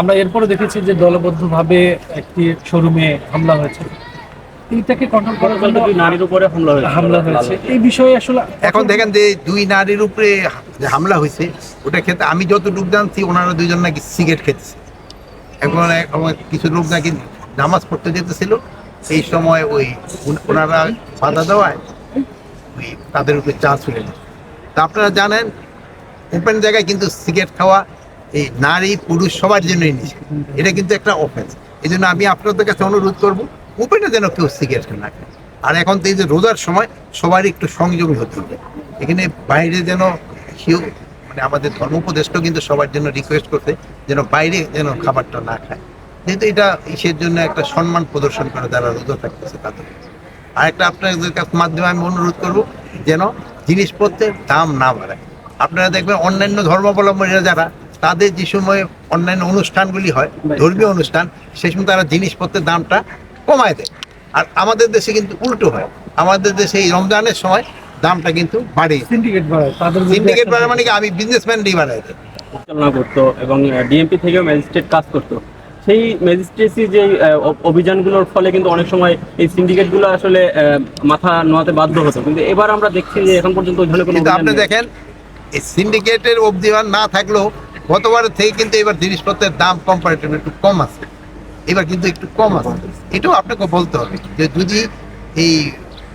আমরা এরপরে দেখেছি যে দলবদ্ধভাবে একটি শোরুমে হামলা হয়েছে। এইটাকে কন্ট্রোল করার জন্য দুই নারীর উপরে হামলা হয়েছে। হামলা হয়েছে। এই বিষয়ে আসলে এখন দেখেন যে দুই নারীর উপরে যে হামলা হয়েছে ওটা খেতে আমি যতটুকু জানছি ওনারা দুইজন নাকি সিগারেট খেতেছে। এখন কিছু লোক নাকি নামাজ পড়তে যেতেছিল। এই সময় ওই ওনারা বাধা দেওয়ায় ওই তাদের উপরে চান্স হয়ে গেল তা আপনারা জানেন ওপেন জায়গায় কিন্তু সিগারেট খাওয়া এই নারী, পুরুষ সবার জন্যই নিষেধ এটা কিন্তু একটা অফেন্স এই জন্য আমি আপনাদের কাছে অনুরোধ করব ওপেনে যেন কেউ সিগারেট না খায়। আর এখন তো এই যে রোজার সময় সবারই একটু সংযমী হতে হবে। এখানে বাইরে যেন কেউ মানে আমাদের ধর্ম উপদেষ্টাও কিন্তু সবার জন্য রিকোয়েস্ট করতে যেন বাইরে যেন খাবারটা না খায়। যেহেতু এটা ইসের জন্য একটা সম্মান প্রদর্শন করে, যারা রোজা থাকতেছে তাদের। আর একটা আপনাদের কাছ মাধ্যমে আমি অনুরোধ করব, যেন জিনিসপত্রের দাম না বাড়ায়। আপনারা দেখবেন অন্যান্য ধর্মাবলম্বীরা যারা তাদের যে সময় অন্যান্য অনুষ্ঠানগুলি হয় ধর্মীয় অনুষ্ঠান সেই সময় তারা জিনিসপত্রের দামটা কমায় দেয়। আর আমাদের দেশে কিন্তু উল্টো হয়। আমাদের দেশে এই রমজানের সময় দামটা কিন্তু বাড়ে। সিন্ডিকেট বাড়ায় সিন্ডিকেট একটা- বাড়ে মানে কি? আমি বিজনেসম্যানই বাড়াই দেয় পরিচালনা করতো এবং ডিএমপি থেকেও ম্যাজিস্ট্রেট কাজ করতো। সেই ম্যাজিস্ট্রেসি যে আহ, অভিযানগুলোর ফলে কিন্তু অনেক সময় এই সিন্ডিকেটগুলো আসলে আহ, মাথা নোয়াতে বাধ্য হতো। কিন্তু এবার আমরা দেখছি যে এখন পর্যন্ত ওই ধরনের কোনো আপনি দেখেন এই সিন্ডিকেটের অবধিমান না থাকলেও গতবারের থেকে কিন্তু এবার জিনিসপত্রের দাম কম্পারেটিভ একটু কম আছে। এবার কিন্তু একটু কম আছে। এটাও আপনাকে বলতে হবে যে যদি এই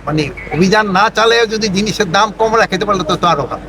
মানে অভিযান না চালায় যদি জিনিসের দাম কম রাখতে পারলে তো আরও ভালো।